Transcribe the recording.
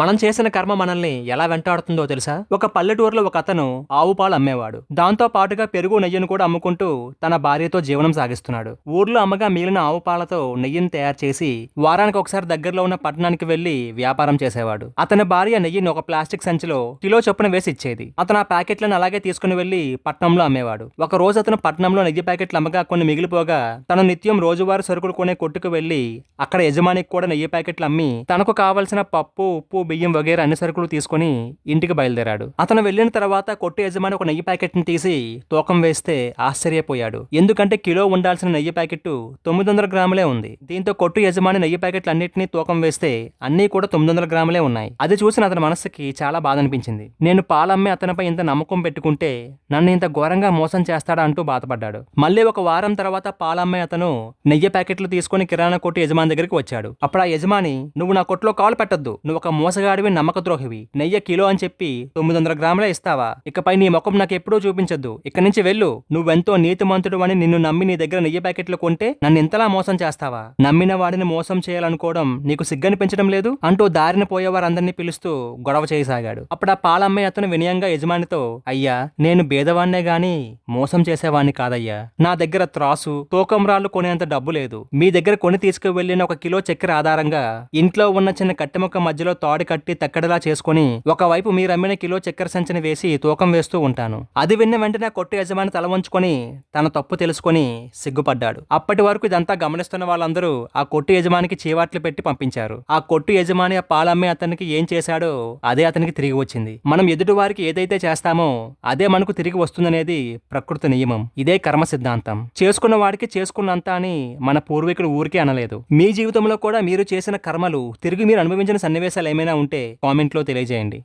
మనం చేసిన కర్మ మనల్ని ఎలా వెంటాడుతుందో తెలుసా? ఒక పల్లెటూరులో ఒక అతను ఆవు పాలు అమ్మేవాడు. దాంతో పాటుగా పెరుగు నెయ్యిని కూడా అమ్ముకుంటూ తన భార్యతో జీవనం సాగిస్తున్నాడు. ఊర్లో అమ్మగా మిగిలిన ఆవు పాలతో నెయ్యిని తయారు చేసి వారానికి ఒకసారి దగ్గరలో ఉన్న పట్టణానికి వెళ్ళి వ్యాపారం చేసేవాడు. అతని భార్య నెయ్యిని ఒక ప్లాస్టిక్ సంచిలో కిలో చొప్పున వేసి ఇచ్చేది. అతను ఆ ప్యాకెట్లను అలాగే తీసుకుని వెళ్ళి పట్నంలో అమ్మేవాడు. ఒక రోజు అతను పట్నంలో నెయ్యి ప్యాకెట్లు అమ్మగా కొన్ని మిగిలిపోగా తను నిత్యం రోజువారీ సరుకులు కొనే కొట్టుకు వెళ్ళి అక్కడ యజమానికి కూడా నెయ్యి ప్యాకెట్లు అమ్మి తనకు కావలసిన పప్పు ఉప్పు బియ్యం వగేరా అన్ని సరుకులు తీసుకుని ఇంటికి బయలుదేరాడు. అతను వెళ్ళిన తర్వాత కొట్టు యజమాని ఒక నెయ్యి ప్యాకెట్ని తీసి తూకం వేస్తే ఆశ్చర్యపోయాడు. ఎందుకంటే కిలో ఉండాల్సిన నెయ్యి ప్యాకెట్ తొమ్మిది వందల గ్రాములే ఉంది. దీంతో కొట్టు యజమాని నెయ్యి ప్యాకెట్లు అన్నింటినీ తూకం వేస్తే అన్నీ కూడా తొమ్మిది వందల గ్రాములే ఉన్నాయి. అది చూసిన అతని మనసుకి చాలా బాధ అనిపించింది నేను పాలమ్మే అతనిపై ఇంత నమ్మకం పెట్టుకుంటే నన్ను ఇంత ఘోరంగా మోసం చేస్తాడా అంటూ బాధపడ్డాడు. మళ్ళీ ఒక వారం తర్వాత పాలమ్మే అతను నెయ్యి ప్యాకెట్లు తీసుకుని కిరాణా కొట్టు యజమాని దగ్గరికి వచ్చాడు. అప్పుడు ఆ యజమాని నువ్వు నా కొట్లో కాలు పెట్టద్దు. నువ్వు ఒక మోస మోసగాడివి నమ్మకద్రోహివి. నెయ్యి కిలో అని చెప్పి తొమ్మిది వందల గ్రాములే ఇస్తావా? ఇకపై నీ ముఖం నాకు ఎప్పుడూ చూపించొద్దు. ఇక్కడి నుంచి వెళ్ళు. నువ్వెంతో నీతిమంతుడు అని నిన్ను నమ్మి నీ దగ్గర నెయ్యి ప్యాకెట్లు కొంటే నన్ను ఇంతలా మోసం చేస్తావా? నమ్మిన వాడిని మోసం చేయాలనుకోవడం నీకు సిగ్గనిపించడం లేదు? అంటూ దారిన పోయేవారందరినీ పిలుస్తూ గొడవ చేయసాగాడు. అప్పుడు ఆ పాలమ్మాయి అతను వినయంగా యజమానితో అయ్యా నేను భేదవాన్నే గాని మోసం చేసేవాణ్ణి కాదయ్యా. నా దగ్గర త్రాసు తోకంరాళ్ళు కొనేంత డబ్బు లేదు. మీ దగ్గర కొని తీసుకువెళ్ళిన ఒక కిలో చక్కెర ఆధారంగా ఇంట్లో ఉన్న చిన్న కట్టె మొక్క మధ్యలో తాడు కట్టి తక్కడలా చేసుకుని ఒకవైపు మీరు అమ్మిన కిలో చక్కెర సంచిని వేసి తూకం వేస్తూ ఉంటాను. అది విన్న వెంటనే ఆ కొట్టు యజమాని తల వంచుకొని తన తప్పు తెలుసుకొని సిగ్గుపడ్డాడు. అప్పటి వరకు ఇదంతా గమనిస్తున్న వాళ్ళందరూ ఆ కొట్టు యజమానికి చీవాట్లు పెట్టి పంపించారు. ఆ కొట్టు యజమాని ఆ పాలమ్మే అతనికి ఏం చేశాడో అదే అతనికి తిరిగి వచ్చింది. మనం ఎదుటి వారికి ఏదైతే చేస్తామో అదే మనకు తిరిగి వస్తుందనేది ప్రకృతి నియమం. ఇదే కర్మ సిద్ధాంతం. చేసుకున్న వాడికి చేసుకున్నంత అని మన పూర్వీకులు ఊరికే అనలేదు. మీ జీవితంలో కూడా మీరు చేసిన కర్మలు తిరిగి మీరు అనుభవించిన సన్నివేశాలు ఏమైనా ఉంటే కామెంట్లో తెలియజేయండి.